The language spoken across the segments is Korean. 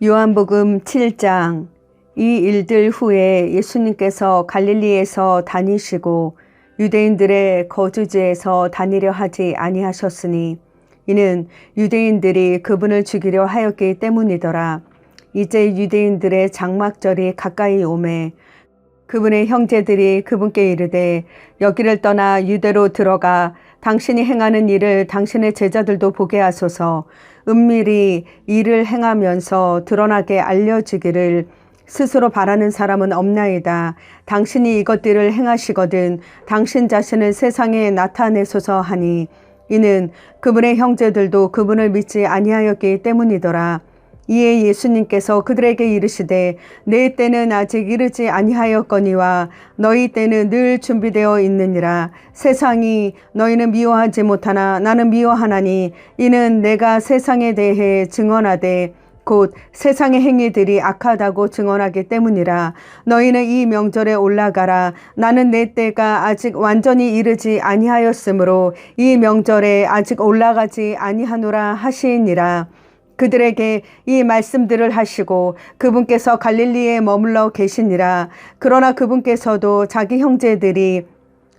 요한복음 7장 이 일들 후에 예수님께서 갈릴리에서 다니시고 유대인들의 거주지에서 다니려 하지 아니하셨으니 이는 유대인들이 그분을 죽이려 하였기 때문이더라. 이제 유대인들의 장막절이 가까이 오매 그분의 형제들이 그분께 이르되 여기를 떠나 유대로 들어가 당신이 행하는 일을 당신의 제자들도 보게 하소서 은밀히 일을 행하면서 드러나게 알려지기를 스스로 바라는 사람은 없나이다. 당신이 이것들을 행하시거든 당신 자신을 세상에 나타내소서 하니 이는 그분의 형제들도 그분을 믿지 아니하였기 때문이더라. 이에 예수님께서 그들에게 이르시되 내 때는 아직 이르지 아니하였거니와 너희 때는 늘 준비되어 있느니라. 세상이 너희는 미워하지 못하나 나는 미워하나니 이는 내가 세상에 대해 증언하되 곧 세상의 행위들이 악하다고 증언하기 때문이라. 너희는 이 명절에 올라가라. 나는 내 때가 아직 완전히 이르지 아니하였으므로 이 명절에 아직 올라가지 아니하노라 하시니라 그들에게 이 말씀들을 하시고 그분께서 갈릴리에 머물러 계시니라. 그러나 그분께서도 자기 형제들이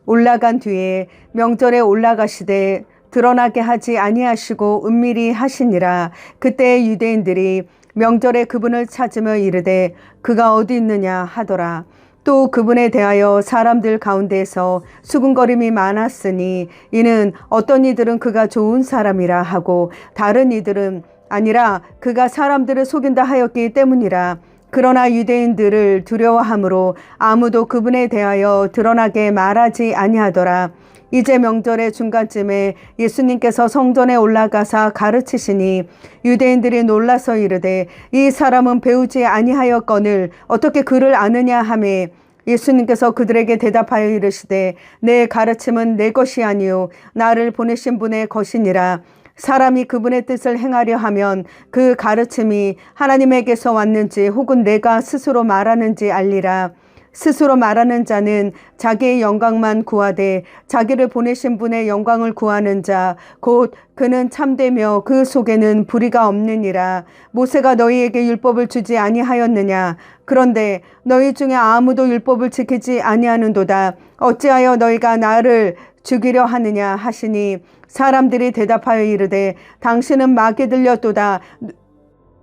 올라간 뒤에 명절에 올라가시되 드러나게 하지 아니하시고 은밀히 하시니라. 그때 유대인들이 명절에 그분을 찾으며 이르되 그가 어디 있느냐 하더라. 또 그분에 대하여 사람들 가운데서 수군거림이 많았으니 이는 어떤 이들은 그가 좋은 사람이라 하고 다른 이들은 아니라 그가 사람들을 속인다 하였기 때문이라. 그러나 유대인들을 두려워함으로 아무도 그분에 대하여 드러나게 말하지 아니하더라. 이제 명절의 중간쯤에 예수님께서 성전에 올라가사 가르치시니 유대인들이 놀라서 이르되 이 사람은 배우지 아니하였거늘 어떻게 그를 아느냐 하매 예수님께서 그들에게 대답하여 이르시되 내 가르침은 내 것이 아니요 나를 보내신 분의 것이니라 사람이 그분의 뜻을 행하려 하면 그 가르침이 하나님에게서 왔는지 혹은 내가 스스로 말하는지 알리라. 스스로 말하는 자는 자기의 영광만 구하되 자기를 보내신 분의 영광을 구하는 자 곧 그는 참되며 그 속에는 불의가 없느니라. 모세가 너희에게 율법을 주지 아니하였느냐? 그런데 너희 중에 아무도 율법을 지키지 아니하는도다. 어찌하여 너희가 나를 죽이려 하느냐 하시니 사람들이 대답하여 이르되 당신은 마귀 들렸도다.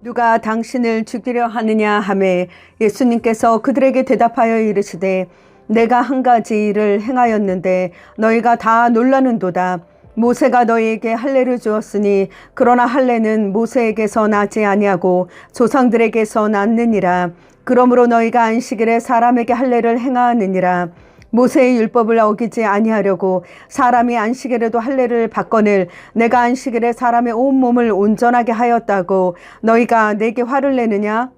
누가 당신을 죽이려 하느냐 하매 예수님께서 그들에게 대답하여 이르시되 내가 한 가지 일을 행하였는데 너희가 다 놀라는도다. 모세가 너희에게 할례를 주었으니 그러나 할례는 모세에게서 나지 아니하고 조상들에게서 났느니라. 그러므로 너희가 안식일에 사람에게 할례를 행하느니라 모세의 율법을 어기지 아니하려고 사람이 안식일에도 할례를 받거늘 내가 안식일에 사람의 온 몸을 온전하게 하였다고 너희가 내게 화를 내느냐?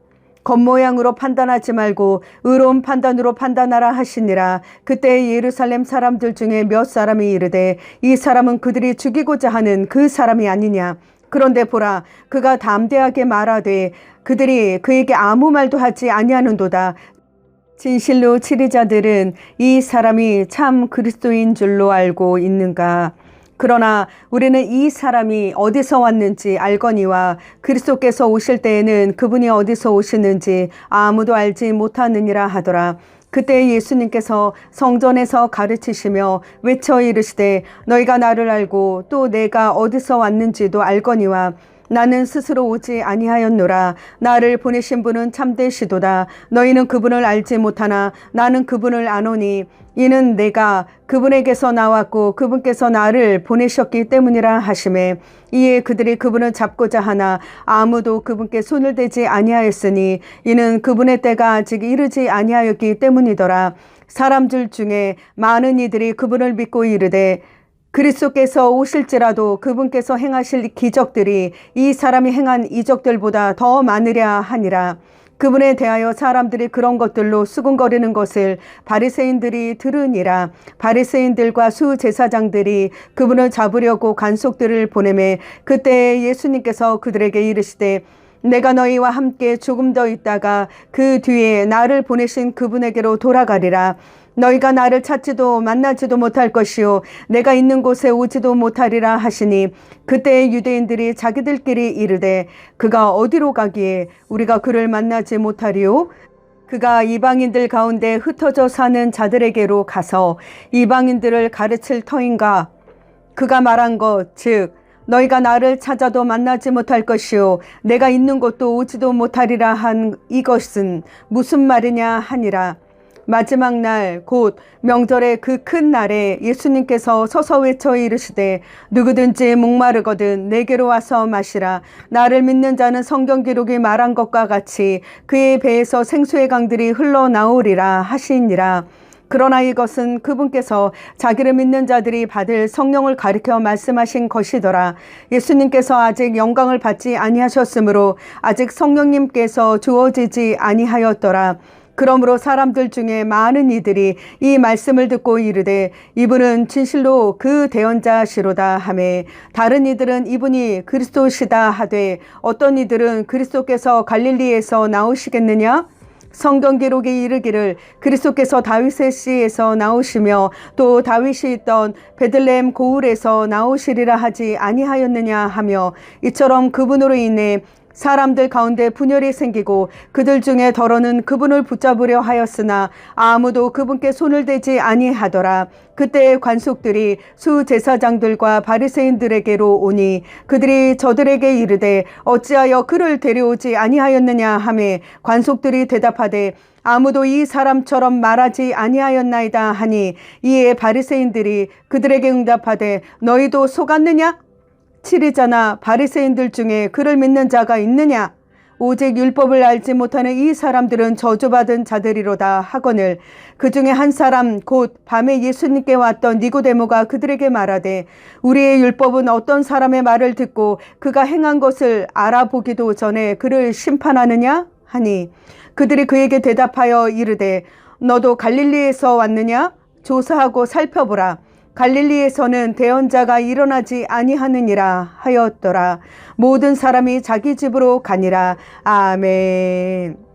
겉모양으로 판단하지 말고 의로운 판단으로 판단하라 하시니라. 그때 예루살렘 사람들 중에 몇 사람이 이르되 이 사람은 그들이 죽이고자 하는 그 사람이 아니냐? 그런데 보라 그가 담대하게 말하되 그들이 그에게 아무 말도 하지 아니하는도다 진실로 치리자들은 이 사람이 참 그리스도인 줄로 알고 있는가? 그러나 우리는 이 사람이 어디서 왔는지 알거니와 그리스도께서 오실 때에는 그분이 어디서 오시는지 아무도 알지 못하느니라 하더라. 그때 예수님께서 성전에서 가르치시며 외쳐 이르시되 너희가 나를 알고 또 내가 어디서 왔는지도 알거니와 나는 스스로 오지 아니하였노라. 나를 보내신 분은 참되시도다. 너희는 그분을 알지 못하나 나는 그분을 아노니 이는 내가 그분에게서 나왔고 그분께서 나를 보내셨기 때문이라 하심에 이에 그들이 그분을 잡고자 하나 아무도 그분께 손을 대지 아니하였으니 이는 그분의 때가 아직 이르지 아니하였기 때문이더라. 사람들 중에 많은 이들이 그분을 믿고 이르되 그리스도께서 오실지라도 그분께서 행하실 기적들이 이 사람이 행한 이적들보다 더 많으랴 하니라. 그분에 대하여 사람들이 그런 것들로 수군거리는 것을 바리새인들이 들으니라. 바리새인들과 수 제사장들이 그분을 잡으려고 간속들을 보내매 그때 예수님께서 그들에게 이르시되 내가 너희와 함께 조금 더 있다가 그 뒤에 나를 보내신 그분에게로 돌아가리라. 너희가 나를 찾지도 만나지도 못할 것이요. 내가 있는 곳에 오지도 못하리라 하시니 그때 유대인들이 자기들끼리 이르되 그가 어디로 가기에 우리가 그를 만나지 못하리요? 그가 이방인들 가운데 흩어져 사는 자들에게로 가서 이방인들을 가르칠 터인가? 그가 말한 것 즉 너희가 나를 찾아도 만나지 못할 것이요. 내가 있는 곳도 오지도 못하리라 한 이것은 무슨 말이냐 하니라. 마지막 날 곧 명절의 그 큰 날에 예수님께서 서서 외쳐 이르시되 누구든지 목마르거든 내게로 와서 마시라. 나를 믿는 자는 성경 기록이 말한 것과 같이 그의 배에서 생수의 강들이 흘러나오리라 하시니라 그러나 이것은 그분께서 자기를 믿는 자들이 받을 성령을 가리켜 말씀하신 것이더라. 예수님께서 아직 영광을 받지 아니하셨으므로 아직 성령님께서 주어지지 아니하였더라. 그러므로 사람들 중에 많은 이들이 이 말씀을 듣고 이르되 이분은 진실로 그 대언자시로다 하매 다른 이들은 이분이 그리스도시다 하되 어떤 이들은 그리스도께서 갈릴리에서 나오시겠느냐 성경 기록이 이르기를 그리스도께서 다윗의 씨에서 나오시며 또 다윗이 있던 베들레헴 고울에서 나오시리라 하지 아니하였느냐 하며 이처럼 그분으로 인해 사람들 가운데 분열이 생기고 그들 중에 더러는 그분을 붙잡으려 하였으나 아무도 그분께 손을 대지 아니하더라. 그때 관속들이 수 제사장들과 바리새인들에게로 오니 그들이 저들에게 이르되 어찌하여 그를 데려오지 아니하였느냐 하매 관속들이 대답하되 아무도 이 사람처럼 말하지 아니하였나이다 하니 이에 바리새인들이 그들에게 응답하되 너희도 속았느냐 치리자나 바리새인들 중에 그를 믿는 자가 있느냐? 오직 율법을 알지 못하는 이 사람들은 저주받은 자들이로다 하거늘. 그 중에 한 사람 곧 밤에 예수님께 왔던 니고데모가 그들에게 말하되 우리의 율법은 어떤 사람의 말을 듣고 그가 행한 것을 알아보기도 전에 그를 심판하느냐? 하니 그들이 그에게 대답하여 이르되 너도 갈릴리에서 왔느냐? 조사하고 살펴보라 갈릴리에서는 대언자가 일어나지 아니하느니라 하였더라. 모든 사람이 자기 집으로 가니라. 아멘.